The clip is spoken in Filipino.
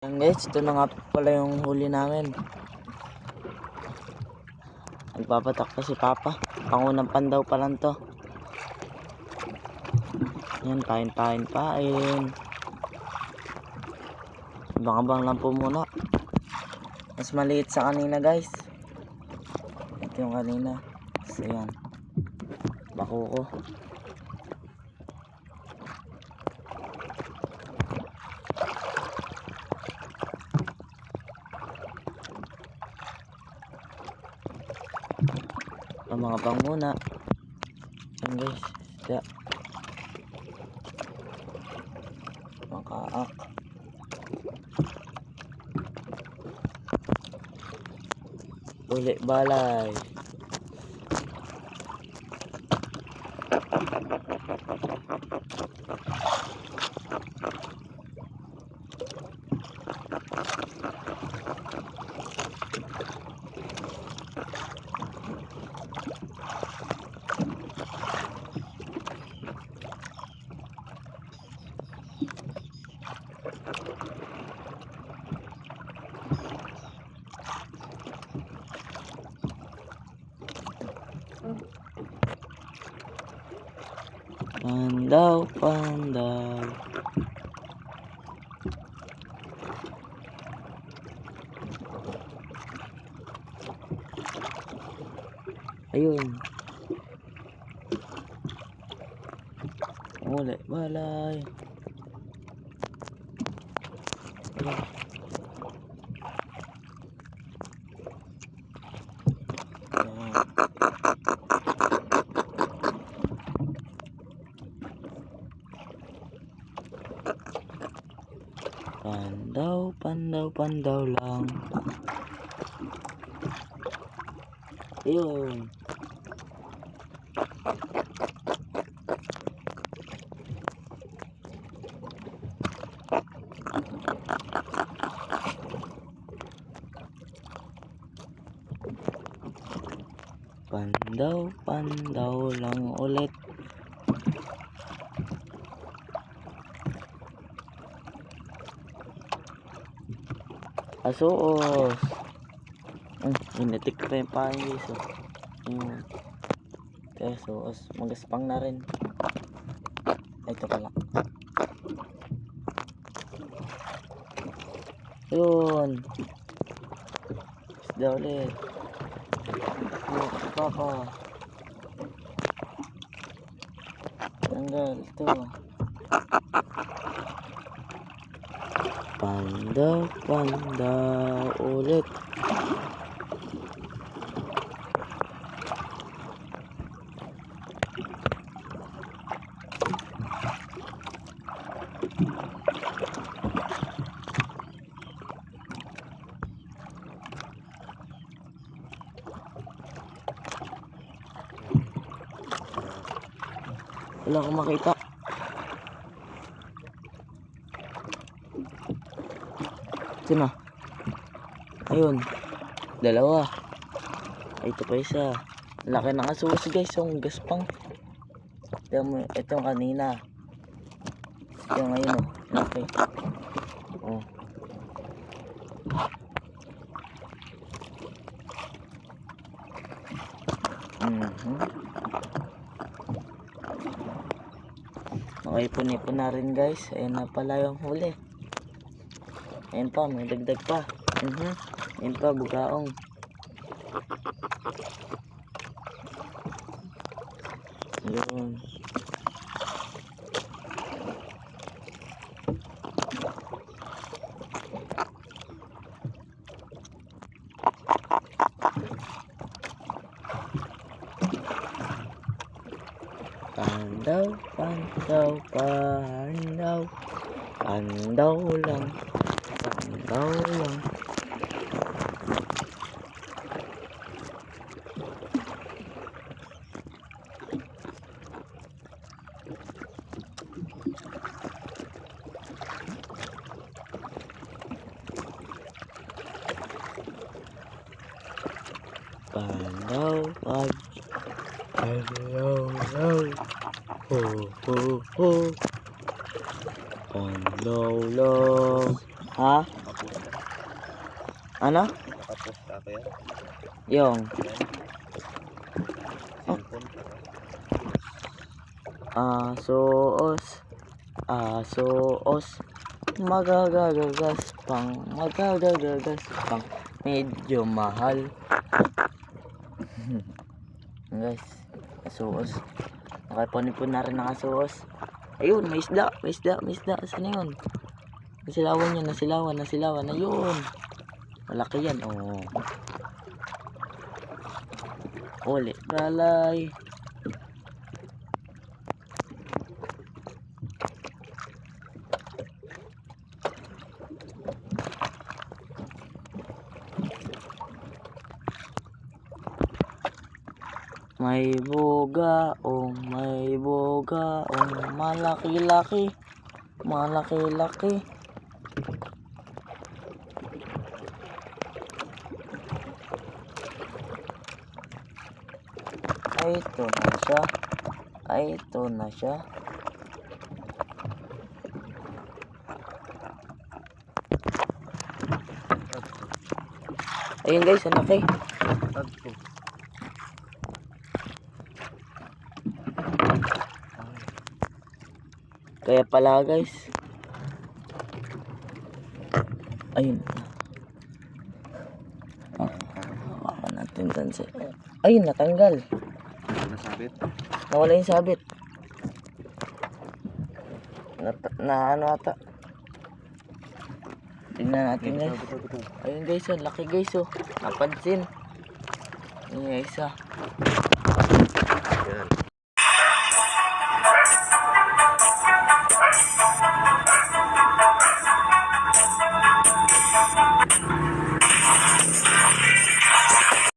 Yan guys, ito na nga pala yung huli namin. Nagpapatak pa si Papa. Pangunang pandaw pa lang to. Yan, pain, pain, pain. Abang-abang lang po muna. Mas maliit sa kanina guys. Ito yung kanina. So yan. Bako ko. Mga pang muna. Yan guys. Kaya makaak. Uli balay pandaw pandaw. Ayun. Uli balay Ayun. Ayan. Pandaw, pandaw, pandaw lang. Ayun. Pandaw, pandaw lang ulit. Asuos. Mm, inatik pa yung pain guys. Oh. Mm. Kaya suos. Magaspang na rin. Ito pala. Yun. Isda ulit. Oh, papa. Tanggal. Ito. Panda, panda ulit. Wala akong makita. Ito na. Ayun. Dalawa. Ito pa isa. Laki ng asus guys. Yung gaspang. Ito. Ito yung kanina. Ito yung ngayon oh. Laki. Oh. Mhm. Makaipon-ipon na rin guys. Ayan na pala yung huli. Ayan pa, may dagdag pa. Mhm. Ayan pa, bugaong. Yun. Pandaw, pandaw, pandaw. Pandaw lang. Pandaw lang. Ho, ho, ho. Pandaw lang. Ano? Nakapost ka kaya? Yung, Oh. Cellphone. asoos, asoos, magagagagas pang, magagagagas pang, medyo mahal. Guys, asoos. Nakapanipon na rin ang asoos. Ayun, may isda, may isda, may isda. Saan yun? Nasilawan yun, nasilawan, nasilawan. Ayun. Malaki yan, oh. Uli, balay. May boga, oh may boga, oh malaki-laki, malaki-laki. Ay, ito na siya. Ay, ito na siya. Ayun guys, ang laki. Tagpo. Kaya pala guys. Ayun. Hawakan natin tansi. Ayun, natanggal. Nasabit. Nawala yung sabit. Na, na ano ata. Tingnan natin guys. Ayun guys, oh, laki guys oh. Napansin. Yung isa. Yan.